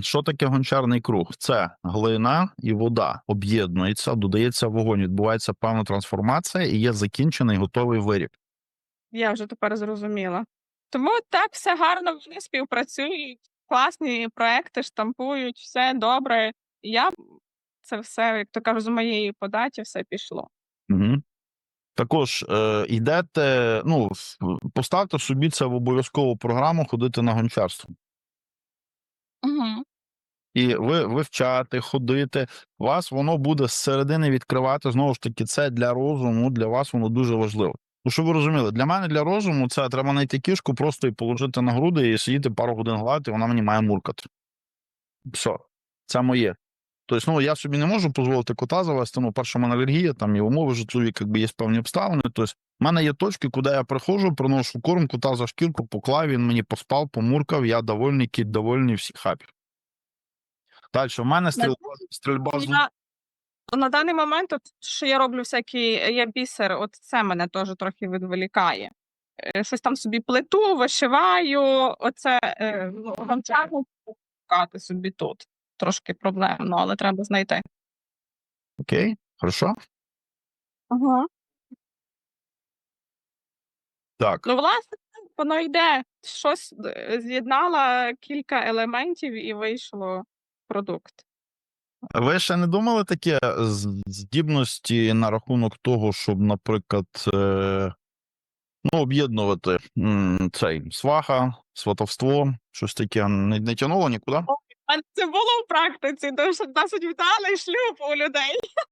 Що таке гончарний круг? Це глина і вода об'єднуються, додається вогонь, відбувається певна трансформація і є закінчений готовий виріб. Я вже тепер зрозуміла. Тому так все гарно вони співпрацюють, класні проекти штампують, все добре. Я це все, як то кажуть, з моєї податі все пішло. Угу. Також е, йдете, ну, поставте собі це в обов'язкову програму ходити на гончарство. Угу. І ви вивчати, ходити. Вас воно буде зсередини відкривати. Знову ж таки, це для розуму, для вас воно дуже важливо. Ну, щоб ви розуміли, для мене для розуму це треба знайти кішку просто і положити на груди і сидіти пару годин гладити, вона мені має муркати. Все, це моє. Тобто, ну я собі не можу дозволити кота завести. Ну, перше, в мене алергія, там і умови житлові, якби є певні обставини. Тобто, в мене є точки, куди я приходжу, приношу корм, кота за шкірку, поклав, він мені поспав, помуркав, я довольний, кіт довольний, всі хапі. Далі, в мене стрільба, стрільба з на даний момент, от, що я роблю всякі, я бісер, от це мене теж трохи відволікає. Е, Щось там собі плету, вишиваю, оце е, ну, гончарну шукати собі тут. Трошки проблемно, але треба знайти. Окей, хорошо. Ага. Так, Ну, власне, воно йде. Щось е, з'єднала кілька елементів і вийшло продукт. ви ще не думали таке здібності на рахунок того, щоб, наприклад, е, ну, об'єднувати цей сваха, сватовство, щось таке не, не тянуло нікуди? Це було в практиці, тому що досить вдалий шлюб у людей.